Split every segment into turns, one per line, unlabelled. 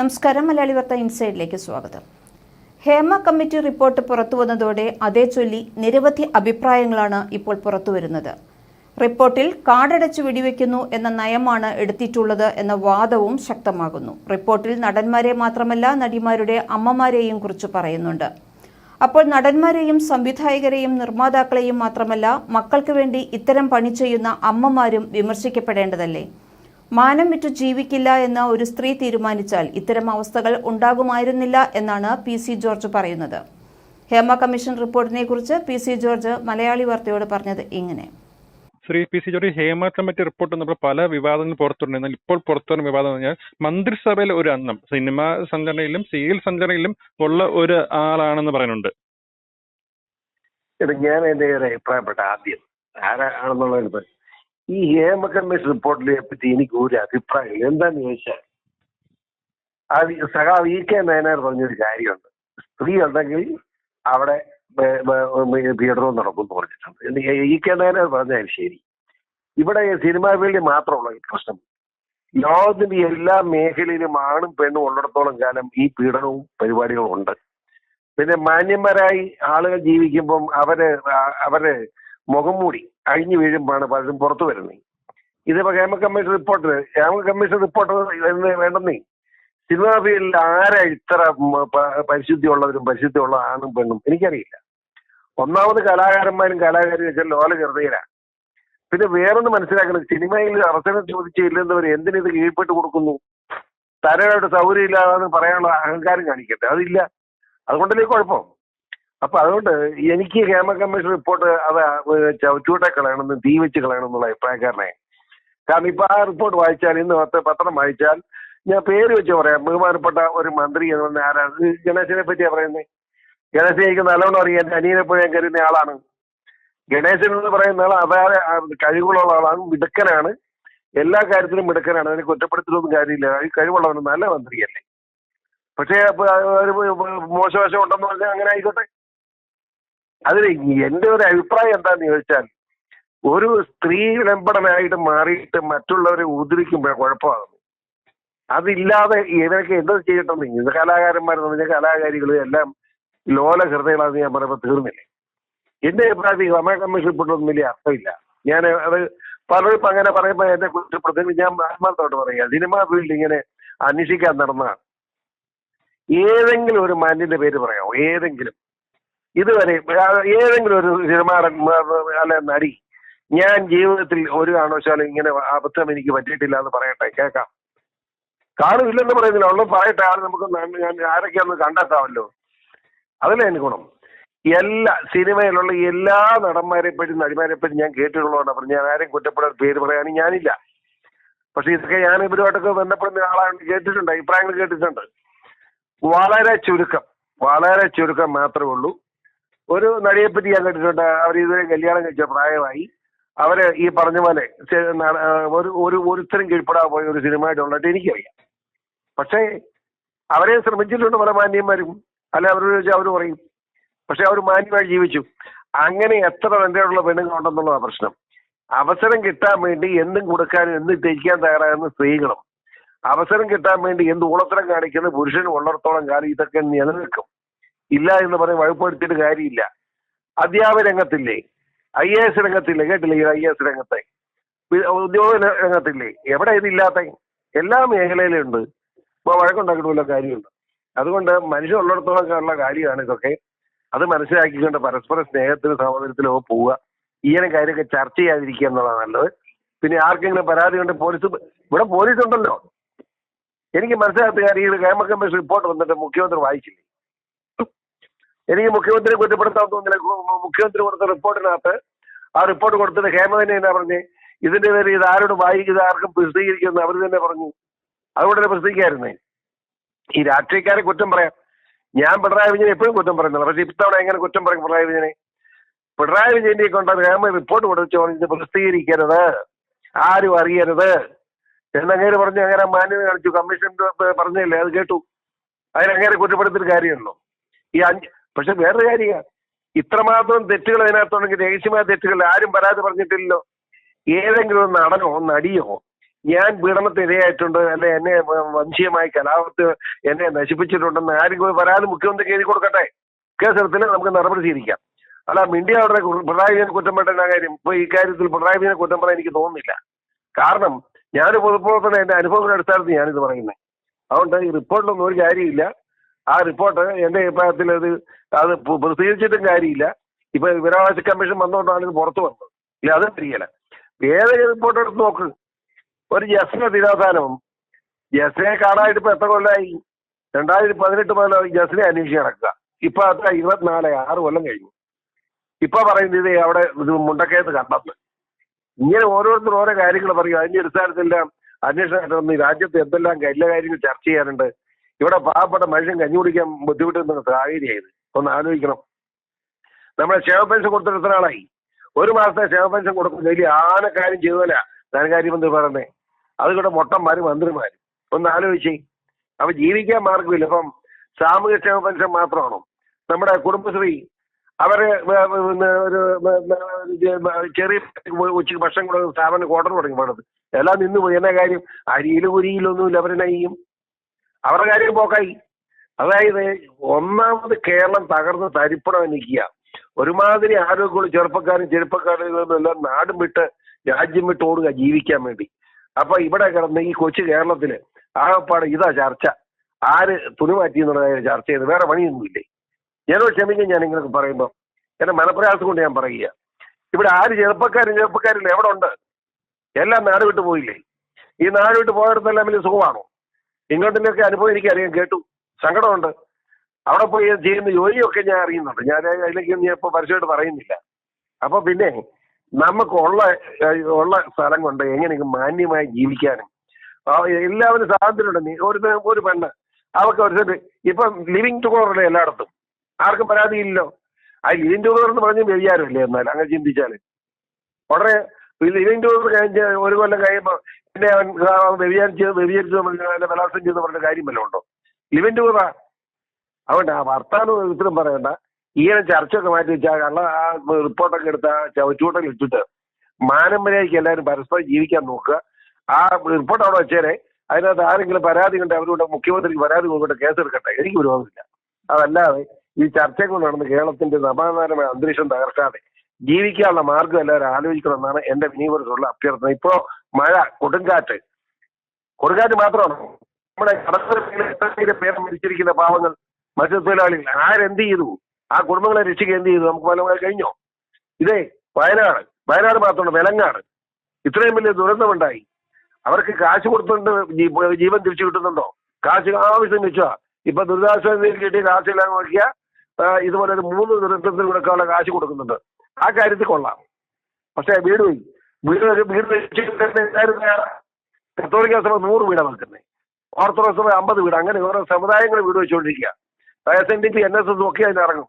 നമസ്കാരം മലയാളി വാർത്ത ഇൻസൈഡിലേക്ക് സ്വാഗതം. ഹേമ കമ്മിറ്റി റിപ്പോർട്ട് പുറത്തുവന്നതോടെ അതേ ചൊല്ലി നിരവധി അഭിപ്രായങ്ങളാണ് ഇപ്പോൾ പുറത്തുവരുന്നത്. റിപ്പോർട്ടിൽ കാടടച്ച് വെടിവെക്കുന്നു എന്ന നയമാണ് എടുത്തിട്ടുള്ളത് എന്ന വാദവും ശക്തമാകുന്നു. റിപ്പോർട്ടിൽ നടന്മാരെ മാത്രമല്ല നടിമാരുടെ അമ്മമാരെയും കുറിച്ച് പറയുന്നുണ്ട്. അപ്പോൾ നടന്മാരെയും സംവിധായകരെയും നിർമ്മാതാക്കളെയും മാത്രമല്ല മക്കൾക്ക് വേണ്ടി ഇത്തരം പണി ചെയ്യുന്ന അമ്മമാരും വിമർശിക്കപ്പെടേണ്ടതല്ലേ? മാനം വിറ്റു ജീവിക്കില്ല എന്ന് ഒരു സ്ത്രീ തീരുമാനിച്ചാൽ ഇത്തരം അവസ്ഥകൾ ഉണ്ടാകുമായിരുന്നില്ല എന്നാണ് പി സി ജോർജ് പറയുന്നത്. ഹേമ കമ്മീഷൻ റിപ്പോർട്ടിനെ കുറിച്ച് പി സി ജോർജ് മലയാളി വാർത്തയോട് പറഞ്ഞത് ഇങ്ങനെ.
Shri P C George Hema committee report നമ്മൾ പല വിവാദങ്ങൾ പുറത്തുണ്ട്. എന്നാൽ ഇപ്പോൾ പുറത്തു വരുന്ന വിവാദം എന്ന് പറഞ്ഞാൽ മന്ത്രിസഭയിൽ ഒരു അംഗം സിനിമാ സംഘടനയിലും സീരിയൽ സംഘടനയിലും ഉള്ള ഒരു ആളാണെന്ന് പറയുന്നുണ്ട്.
ഞാൻ എന്റെ അഭിപ്രായപ്പെട്ട ആദ്യം ആരാണെന്നുള്ളത് ഈ ഹേമ കമ്മീഷൻ റിപ്പോർട്ടിനെ പറ്റി എനിക്ക് ഒരു അഭിപ്രായമില്ല. എന്താന്ന് ചോദിച്ചാൽ അത് സഖാവ് ഇ കെ നയനാർ പറഞ്ഞൊരു കാര്യമുണ്ട്. സ്ത്രീ ഉണ്ടെങ്കിൽ അവിടെ പീഡനവും നടക്കും എന്ന് പറഞ്ഞിട്ടുണ്ട്. ഇ കെ നയനാർ പറഞ്ഞാൽ ശരി. ഇവിടെ സിനിമാ ഫീൽഡിൽ മാത്രമുള്ള ഈ പ്രശ്നം. ലോകത്തിന്റെ എല്ലാ മേഖലയിലും ആണും പെണ്ണും ഉള്ളിടത്തോളം കാലം ഈ പീഡനവും പരിപാടികളും ഉണ്ട്. പിന്നെ മാന്യന്മാരായി ആളുകൾ ജീവിക്കുമ്പം അവർ അവർ മുഖം മൂടി അഴിഞ്ഞു വീഴുമ്പോഴാണ് പലരും പുറത്തു വരുന്നത്. ഇതിപ്പോ Hema commission report Hema commission report വേണ്ടെന്നേ. Cinema ഫീൽഡിൽ ആരാ ഇത്ര പരിശുദ്ധിയുള്ളവരും പരിശുദ്ധിയുള്ള ആണും പെണ്ണും? എനിക്കറിയില്ല. ഒന്നാമത് കലാകാരന്മാരും കലാകാരിയും വെച്ചാൽ ലോല ചെറുതയിലാണ് പിന്നെ വേറൊന്ന് മനസ്സിലാക്കണം സിനിമയിൽ അവസരം ചോദിച്ചില്ലെന്നവർ എന്തിനിത് കീഴ്പ്പെട്ട് കൊടുക്കുന്നു? തരമായിട്ട് സൗകര്യം ഇല്ലാതെ പറയാനുള്ള അഹങ്കാരം കാണിക്കട്ടെ. അതില്ല. അതുകൊണ്ടല്ലേ കുഴപ്പം? അപ്പൊ അതുകൊണ്ട് എനിക്ക് ഹേമ കമ്മീഷൻ റിപ്പോർട്ട് അത് ചവിട്ടൂട്ടെ കളയണമെന്ന് തീ വെച്ച് കളയണമെന്നുള്ള അഭിപ്രായക്കാരനെ. കാരണം ഇപ്പൊ ആ റിപ്പോർട്ട് വായിച്ചാൽ ഇന്ന് പത്ത് പത്രം വായിച്ചാൽ ഞാൻ പേര് വെച്ച് പറയാം. ബഹുമാനപ്പെട്ട ഒരു മന്ത്രി എന്ന് പറഞ്ഞ ആരാണ്? ഗണേശനെ പറ്റിയാ പറയുന്നത് ഗണേശൻ എനിക്ക് നല്ലോണം അറിയാം. എന്റെ അനിയനെ പോയി ഞാൻ കരുതുന്ന ആളാണ്. ഗണേശൻ എന്ന് പറയുന്ന ആൾ അതായത് കഴിവുള്ള ആളാണ്. മിടുക്കനാണ്. എല്ലാ കാര്യത്തിലും മിടുക്കനാണ്. അതിനെ കുറ്റപ്പെടുത്തലൊന്നും കാര്യമില്ല. കഴി- കഴിവുള്ളവന് നല്ല മന്ത്രിയല്ലേ. പക്ഷേ മോശവശം ഉണ്ടെന്ന് പറഞ്ഞാൽ അങ്ങനെ ആയിക്കോട്ടെ. അതിൽ എന്റെ ഒരു അഭിപ്രായം എന്താന്ന് ചോദിച്ചാൽ ഒരു സ്ത്രീ വിളംബടനായിട്ട് മാറിയിട്ട് മറ്റുള്ളവരെ ഉദ്ധരിക്കുമ്പോൾ കുഴപ്പമാകുന്നു അതില്ലാതെ ഇവരൊക്കെ എന്താ ചെയ്യട്ടെന്ന് ഇത് കലാകാരന്മാരെന്ന് പറഞ്ഞാൽ കലാകാരികൾ എല്ലാം ലോല ഹൃദയങ്ങളാന്ന് ഞാൻ പറയുമ്പോൾ തീർന്നില്ലേ? എന്റെ അഭിപ്രായത്തിൽ രമേ കമ്മീഷൻ റിപ്പോർട്ടൊന്നും വലിയ അർത്ഥമില്ല. ഞാൻ അത് പലരും അങ്ങനെ പറയുമ്പോൾ എന്നെ കുറിച്ച് ഞാൻ ആത്മാർത്ഥമായിട്ട് പറയുക സിനിമാ ഫീൽഡ് ഇങ്ങനെ അന്വേഷിക്കാൻ നടന്നതാണ്. ഏതെങ്കിലും ഒരു മാന്യന്റെ പേര് പറയാമോ? ഏതെങ്കിലും. ഇതുവരെ ഏതെങ്കിലും ഒരു സിനിമാടൻ അല്ലെ നടി ഞാൻ ജീവിതത്തിൽ ഒരു കാരണവശാലും ഇങ്ങനെ അബദ്ധം എനിക്ക് പറ്റിയിട്ടില്ല എന്ന് പറയട്ടെ കേൾക്കാം. കാണുമില്ലെന്ന് പറയുന്നില്ല. ഉള്ളത് പറയട്ടെ ആൾ നമുക്ക് ഞാൻ ആരൊക്കെയാന്ന് കണ്ടെത്താമല്ലോ. അതല്ലേ എനിക്ക് ഗുണം. എല്ലാ സിനിമയിലുള്ള എല്ലാ നടന്മാരെ പറ്റി നടിമാരെ പറ്റി ഞാൻ കേട്ടിട്ടുള്ളതാണ് പറഞ്ഞു ഞാൻ ആരെയും കുറ്റപ്പെടാൻ പേര് പറയാനും ഞാനില്ല. പക്ഷെ ഇതൊക്കെ ഞാൻ ഇവരുമായിട്ടൊക്കെ ബന്ധപ്പെടുന്ന ആളാണ് കേട്ടിട്ടുണ്ട് അഭിപ്രായങ്ങൾ കേട്ടിട്ടുണ്ട്. വളരെ ചുരുക്കം വളരെ ചുരുക്കം മാത്രമേ ഉള്ളൂ. ഒരു നടിയെ പറ്റി ഞാൻ കേട്ടിട്ടുണ്ട്. അവർ ഇതുവരെ കല്യാണം കഴിച്ച പ്രായമായി. അവർ ഈ പറഞ്ഞ പോലെ ഒരു ഒരു ഒരുത്തരും കീഴ്പ്പെടാൻ പോയ ഒരു സിനിമയായിട്ടുള്ളത് എനിക്കറിയാം. പക്ഷേ അവരെ ശ്രമിച്ചിട്ടുണ്ട് പല മാന്യന്മാരും. അല്ല അവരോട് ചോദിച്ചാൽ അവർ പറയും. പക്ഷെ അവർ മാന്യമായി ജീവിച്ചു. അങ്ങനെ എത്ര തന്റെയുള്ള പെണ്ണുങ്ങളുണ്ടെന്നുള്ളതാണ് പ്രശ്നം. അവസരം കിട്ടാൻ വേണ്ടി എന്തും കൊടുക്കാനും എന്തും തിരിക്കാൻ തയ്യാറാകുന്ന സ്ത്രീകളും അവസരം കിട്ടാൻ വേണ്ടി എന്ത് ഊളത്തരം കാണിക്കുന്ന പുരുഷനും ഉള്ളിടത്തോളം കാലം ഇതൊക്കെ നിലനിൽക്കും. ഇല്ല എന്ന് പറഞ്ഞ് വകുപ്പെടുത്തിയിട്ട് കാര്യമില്ല. അധ്യാപന രംഗത്തില്ലേ? ഐ എ എസ് രംഗത്തില്ലേ? കേട്ടില്ലേ ഈ ഐ എസ് രംഗത്തെ? ഉദ്യോഗ രംഗത്തില്ലേ? എവിടെ ഇതില്ലാത്ത എല്ലാ മേഖലയിലും ഉണ്ട് ഇപ്പൊ വഴക്കുണ്ടാക്കിയിട്ടുള്ള കാര്യമുണ്ട്. അതുകൊണ്ട് മനുഷ്യൻ ഉള്ളിടത്തോളം ഉള്ള കാര്യമാണ് ഇതൊക്കെ. അത് മനസ്സിലാക്കിക്കൊണ്ട് പരസ്പര സ്നേഹത്തിലും സഹോദരത്തിലോ പോവുക. ഇങ്ങനെ കാര്യമൊക്കെ ചർച്ച ചെയ്യാതിരിക്കുക എന്നുള്ളതാണ് നല്ലത്. പിന്നെ ആർക്കെങ്കിലും പരാതി കൊണ്ട് പോലീസ് ഇവിടെ പോലീസ് ഉണ്ടല്ലോ എനിക്ക് മനസ്സിലാത്ത കാര്യം ഈ കമ്മീഷൻ റിപ്പോർട്ട് വന്നിട്ട് മുഖ്യമന്ത്രി വായിച്ചില്ലേ? എനിക്ക് മുഖ്യമന്ത്രിയെ കുറ്റപ്പെടുത്താൻ തോന്നില്ല മുഖ്യമന്ത്രി കൊടുത്ത റിപ്പോർട്ടിനകത്ത് ആ റിപ്പോർട്ട് കൊടുത്തിട്ട് ഹേമതന്നെ എന്നാ പറഞ്ഞ്. ഇതിന്റെ പേര് ഇത് ആരോട് വായിക്കുന്നത് ആർക്കും പ്രസിദ്ധീകരിക്കുമെന്ന് അവർ തന്നെ പറഞ്ഞു. അതുകൊണ്ട് തന്നെ പ്രസിദ്ധീകരിക്കായിരുന്നേ ഈ രാഷ്ട്രീയക്കാരെ കുറ്റം പറയാം. ഞാൻ പിണറായി വിജയനെ എപ്പോഴും കുറ്റം പറയുന്നില്ല പക്ഷേ ഇത്തവണ എങ്ങനെ കുറ്റം പറയും പിണറായി വിജയനെ? പിണറായി വിജയനെ കൊണ്ട് ഹേമ റിപ്പോർട്ട് കൊടുത്തു ഇത് പ്രസിദ്ധീകരിക്കരുത്. ആരും അറിയരുത്. എന്നങ്ങനെ പറഞ്ഞു അങ്ങനെ മാന്യത കാണിച്ചു. കമ്മീഷൻ പറഞ്ഞില്ലേ? അത് കേട്ടു. അതിനങ്ങനെ കുറ്റപ്പെടുത്തിയിട്ട് കാര്യമുണ്ടോ? ഈ അഞ്ച് പക്ഷെ വേറൊരു കാര്യ. ഇത്രമാത്രം തെറ്റുകൾ അതിനകത്തുണ്ടെങ്കിൽ രഹസ്യമായ തെറ്റുകൾ ആരും പരാതി പറഞ്ഞിട്ടില്ലല്ലോ. ഏതെങ്കിലും ഒരു നടനോ നടിയോ ഞാൻ പീഡനത്തിനിരയായിട്ടുണ്ട് അല്ലെ എന്നെ വംശീയമായി കലാപത്ത് എന്നെ നശിപ്പിച്ചിട്ടുണ്ടെന്ന് ആരെങ്കിലും പരാതി മുഖ്യമന്ത്രിക്ക് എഴുതി കൊടുക്കട്ടെ? കേസെടുത്തിന് നമുക്ക് നടപടി സ്വീകരിക്കാം. അല്ല മിണ്ടിയ അവരുടെ പിണറായി വിജയൻ കുറ്റം പറ്റുന്ന കാര്യം ഇപ്പൊ ഈ കാര്യത്തിൽ പിണറായി വിജയനെ കുറ്റം പറയാൻ എനിക്ക് തോന്നുന്നില്ല. കാരണം ഞാൻ പൊതുപ്രവർത്തനം എന്റെ അനുഭവങ്ങളുടെ അടിസ്ഥാനത്തിൽ ഞാനിത് പറയുന്നത്. അതുകൊണ്ട് ഈ റിപ്പോർട്ടിലൊന്നും ഒരു കാര്യമില്ല ആ റിപ്പോർട്ട് എന്റെ അഭിപ്രായത്തിൽ അത് അത് പ്രസിദ്ധീകരിച്ചിട്ടും കാര്യമില്ല. ഇപ്പൊ വിവരാവകാശ കമ്മീഷൻ വന്നുകൊണ്ടാണ് ഇത് പുറത്തു വന്നത്. ഇല്ല അത് ശരിയല്ല. ഏതൊക്കെ റിപ്പോർട്ട് എടുത്ത് നോക്ക്. ഒരു ജസ്റ്റിന്റെ തിരോധാനം ജസ്റ്റിനെ കാണാനായിട്ട് ഇപ്പൊ എത്ര കൊല്ലമായി രണ്ടായിരത്തി പതിനെട്ട് മുതൽ ജസ്റ്റിനെ അന്വേഷിച്ച് നടക്കുക. ഇപ്പൊ അത്ര ഇരുപത്തിനാല് ആറ് കൊല്ലം കഴിഞ്ഞു. ഇപ്പൊ പറയുന്നത് ഇത് അവിടെ ഇത് മുണ്ടക്കയത്ത് കണ്ടെന്ന് ഇങ്ങനെ ഓരോരുത്തരും ഓരോ കാര്യങ്ങൾ പറയും. അതിന്റെ അടിസ്ഥാനത്തിലെല്ലാം അന്വേഷണം നടത്തുന്ന. ഈ രാജ്യത്ത് എന്തെല്ലാം എല്ലാ കാര്യങ്ങൾ ചർച്ച ചെയ്യാറുണ്ട് ഇവിടെ പാവപ്പെട്ട മനുഷ്യൻ കഞ്ഞി കുടിക്കാൻ ബുദ്ധിമുട്ടുന്ന സാഹചര്യമായത് ഒന്ന് ആലോചിക്കണം. നമ്മളെ ക്ഷേമ പെൻഷൻ കൊടുത്തിട്ട് എത്ര ആളായി? ഒരു മാസത്തെ ക്ഷേമ പെൻഷൻ കൊടുക്കുന്ന വലിയ ആന കാര്യം ചെയ്തല്ല ധനകാര്യമന്ത്രി പറഞ്ഞേ അതുകൂടെ മൊട്ടന്മാരും മന്ത്രിമാരും. ഒന്ന് ആലോചിച്ചേ. അപ്പൊ ജീവിക്കാൻ മാർഗമില്ല ഇപ്പം സാമൂഹ്യ ക്ഷേമ പെൻഷൻ മാത്രമാണോ? നമ്മുടെ കുടുംബശ്രീ അവർ ഒരു ചെറിയ ഉച്ചയ്ക്ക് ഭക്ഷണം കൊടുക്കുന്ന സ്ഥാപനം ക്വാർട്ടർ തുടങ്ങി പോണത് എല്ലാം നിന്ന് പോയി. എന്നാ കാര്യം? അരിയിലും ഉരിയിലൊന്നുമില്ല. അവരെന്നാ ചെയ്യും? അവരുടെ കാര്യം പോക്കായി. അതായത് ഒന്നാമത് കേരളം തകർന്ന് തരിപ്പണം നിൽക്കുക ഒരുമാതിരി ആരോഗ്യമുള്ള ചെറുപ്പക്കാരും ചെറുപ്പക്കാരും എല്ലാം നാടും വിട്ട് രാജ്യം വിട്ട് ഓടുക ജീവിക്കാൻ വേണ്ടി. അപ്പൊ ഇവിടെ കിടന്ന് ഈ കൊച്ചു കേരളത്തിൽ ആകപ്പാട് ഇതാ ചർച്ച. ആര് തുണി മാറ്റി എന്നുള്ള ചർച്ച ചെയ്ത് വേറെ പണിയൊന്നുമില്ലേ? ഞാനോട് ക്ഷമിക്കും ഞാൻ ഇങ്ങനെ പറയുമ്പോൾ എന്റെ മനപ്രയാസം കൊണ്ട് ഞാൻ പറയുക. ഇവിടെ ആര് ചെറുപ്പക്കാരും ചെറുപ്പക്കാരില്ല. എവിടെ ഉണ്ട് എല്ലാം നാട് വിട്ടു പോയില്ലേ? ഈ നാട് വിട്ട് പോയടത്തെല്ലാം വലിയ സുഖമാണോ? ഇങ്ങോട്ടിന്റെയൊക്കെ അനുഭവം എനിക്ക് അറിയാം കേട്ടു. സങ്കടമുണ്ട്. അവിടെ പോയി ചെയ്യുന്ന ജോലിയൊക്കെ ഞാൻ അറിയുന്നുണ്ട്. ഞാൻ അതിലേക്ക് ഞാൻ ഇപ്പോൾ പരസ്യമായിട്ട് പറയുന്നില്ല. അപ്പൊ പിന്നെ നമുക്ക് ഉള്ള ഉള്ള സ്ഥലം കൊണ്ട് എങ്ങനെയെങ്കിലും മാന്യമായി ജീവിക്കാനും എല്ലാവരും സ്വാതന്ത്ര്യമുണ്ട്. നീ ഒരു ഒരു പെണ്ണ്. അവർക്ക് ഒരു ഇപ്പം ലിവിങ് ടുഗറല്ലേ എല്ലായിടത്തും. ആർക്കും പരാതിയില്ലല്ലോ. ആ ലിവിങ് ടുഗദർ എന്ന് പറഞ്ഞ വ്യതിയാരമില്ലേ എന്നാൽ അങ്ങനെ ചിന്തിച്ചാൽ ഉടനെ ലിവിങ് ടുഗദർ കഴിഞ്ഞ് ഒരു കൊല്ലം കഴിയുമ്പോൾ പിന്നെ അവൻ വ്യതിയാനിച്ച് വ്യതിയാനിച്ച് അവനെ ബലാത്സംഗം ചെയ്ത് പറഞ്ഞ കാര്യം വല്ലതും ഉണ്ടോ? ലിവിങ് ടുഗദറാ അതുകൊണ്ട് ആ വർത്താനം ഇത്രയും പറയണ്ട. ഇങ്ങനെ ചർച്ചയൊക്കെ മാറ്റി വെച്ചാൽ കള്ള ആ റിപ്പോർട്ടൊക്കെ എടുത്ത് ആ ചവച്ചൂട്ടൽ ഇട്ടിട്ട് മാനം എല്ലാവരും പരസ്പരം ജീവിക്കാൻ നോക്കുക. ആ റിപ്പോർട്ട് അവിടെ വെച്ചേരെ. അതിനകത്ത് ആരെങ്കിലും പരാതി കണ്ട് അവരോട് മുഖ്യമന്ത്രിക്ക് പരാതി കൊടുക്കട്ടെ കേസെടുക്കട്ടെ. എനിക്ക് വിരോധമില്ല അതല്ലാതെ ഈ ചർച്ചകൾ നടന്ന് കേരളത്തിന്റെ സമാധാനമായ അന്തരീക്ഷം തകർക്കാതെ ജീവിക്കാനുള്ള മാർഗം എല്ലാവരും ആലോചിക്കണമെന്നാണ് എന്റെ വിനീപരത്തുള്ള അഭ്യർത്ഥന. ഇപ്പോ മഴ കൊടുങ്കാറ്റ്. കൊടുങ്കാറ്റ് മാത്രമാണ്. നമ്മുടെ കടത്തരത്തിലെ പേര് മരിച്ചിരിക്കുന്ന പാവങ്ങൾ മത്സ്യത്തൊഴിലാളികൾ ആരെന്ത് ചെയ്തു? ആ കുടുംബങ്ങളെ രക്ഷിക്കുക എന്ത് ചെയ്തു? നമുക്ക് പല കഴിഞ്ഞോ? ഇതേ വയനാട്. വയനാട് മാത്രമാണ് വെലങ്ങാട്. ഇത്രയും വലിയ ദുരന്തമുണ്ടായി അവർക്ക് കാശ് കൊടുത്തുണ്ട് ജീവൻ തിരിച്ചു കിട്ടുന്നുണ്ടോ? കാശ് ആവശ്യം വെച്ചാ. ഇപ്പൊ ദുരിതാശ്വാസ കിട്ടിയ കിട്ടിയ കാശെല്ലാം നോക്കിയാൽ ഇതുപോലെ ഒരു മൂന്ന് ദുരന്തത്തിൽ കൊടുക്കാനുള്ള കാശ് കൊടുക്കുന്നുണ്ട്. ആ കാര്യത്തിൽ കൊള്ളാം. പക്ഷെ വീട് പോയി വീട് വീട് കത്തോലിക്ക സഭ നൂറ് വീടാണ് വെക്കുന്നത് ഓർത്തഡോക്സ് സഭ അമ്പത് വീട്. അങ്ങനെ ഓരോ സമുദായങ്ങൾ വീട് വെച്ചുകൊണ്ടിരിക്കുക S N D P N S S ഒക്കെ അതിനിറങ്ങും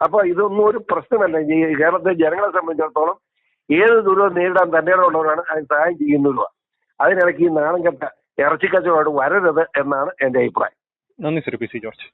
അപ്പൊ ഇതൊന്നും ഒരു പ്രശ്നമല്ല. കേരളത്തിലെ ജനങ്ങളെ സംബന്ധിച്ചിടത്തോളം ഏത് ദുരിതം നേരിടാൻ തന്നെ ഉള്ളവരാണ് അതിന് സഹായം ചെയ്യുന്നതും അതിനിടയ്ക്ക് ഈ നാണം കെട്ട ഇറച്ചിക്കച്ചവടം വരരുത് എന്നാണ് എന്റെ അഭിപ്രായം.
നന്ദി സർ. പി. സി. ജോർജ്.